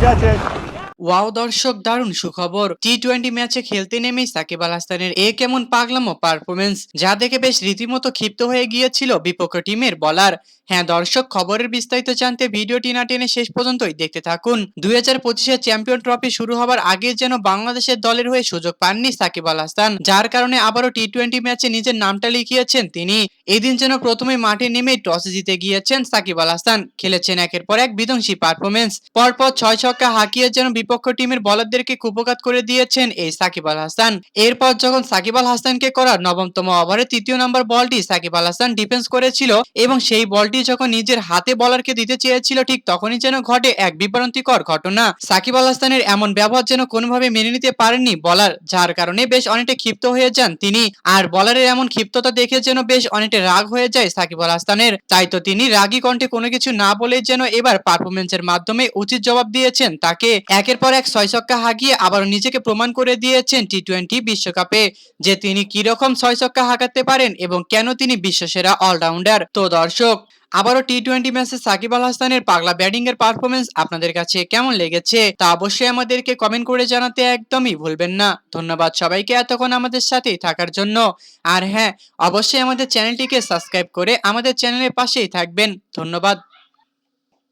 Дядя! Wow দর্শক, দারুণ সুখবর। টি টোয়েন্টি ম্যাচে খেলতে নেমেই সাকিব আল হাসানের এ কেমন পাগলামো পারফরমেন্স যা দেখে বেশ রীতিমতো ক্ষিপ্ত হয়ে গিয়েছিল বিপক্ষ টিমের বলার। হ্যাঁ দর্শক, খবরের বিস্তারিত জানতে ভিডিওটি না টেনে শেষ পর্যন্তই দেখতে থাকুন। দুই হাজার পঁচিশের চ্যাম্পিয়ন ট্রফি শুরু হবার আগে যেন বাংলাদেশের দলের হয়ে সুযোগ পাননি সাকিব আল হাসান, যার কারণে আবারও টি টোয়েন্টি ম্যাচে নিজের নামটা লিখিয়েছেন তিনি। এদিন যেন প্রথমে মাঠে নেমে টস জিতে গিয়েছেন সাকিব আল হাসান, খেলেছেন একের পর এক বিধ্বংসী পারফরমেন্স পরপর ছয় ছক্কা হাঁকিয়ে যেন বিপক্ষ টিমের বলারদেরকে কুপকাত করে দিয়েছেন এই সাকিব আল হাসান। এরপর যখন সাকিব আল হাসানকে করা নবমতম ওভারে তৃতীয় নম্বর বলটি সাকিব আল হাসান ডিফেন্স করেছিল এবং সেই বলটি যখন নিজের হাতে বলারকে দিতে চেয়েছিল, ঠিক তখনই যেন ঘটে এক বিভ্রান্তিকর ঘটনা। সাকিব আল হাসানের এমন ব্যবহার যেন কোনোভাবে মেনে নিতে পারেননি বলার, যার কারণে বেশ অনেকটা ক্ষিপ্ত হয়ে যান তিনি। আর বলারের এমন ক্ষিপ্ততা দেখে যেন বেশ অনেকটা রাগ হয়ে যায় সাকিব আল হাসানের। তাই তো তিনি রাগী কণ্ঠে কোনো কিছু না বলে যেন এবার পারফরমেন্সের মাধ্যমে উচিত জবাব দিয়েছেন তাকে। একের পর এক ছয় ছক্কা হাঁকিয়ে আবার নিজেকে প্রমাণ করে দিয়েছেন টি টোয়েন্টি বিশ্বকাপে যে তিনি কীরকম ছয় ছক্কা হাঁকাতে পারেন এবং কেন তিনি বিশ্বসেরা অলরাউন্ডার তো দর্শক, আবারও টি টোয়েন্টি ম্যাচে সাকিব আল হাসানের পাগলা ব্যাটিং এর পারফরমেন্স আপনাদের কাছে কেমন লেগেছে তা অবশ্যই আমাদেরকে কমেন্ট করে জানাতে একদমই ভুলবেন না। ধন্যবাদ সবাইকে এতক্ষণ আমাদের সাথেই থাকার জন্য। আর হ্যাঁ অবশ্যই আমাদের চ্যানেলটিকে সাবস্ক্রাইব করে আমাদের চ্যানেলের পাশেই থাকবেন। ধন্যবাদ।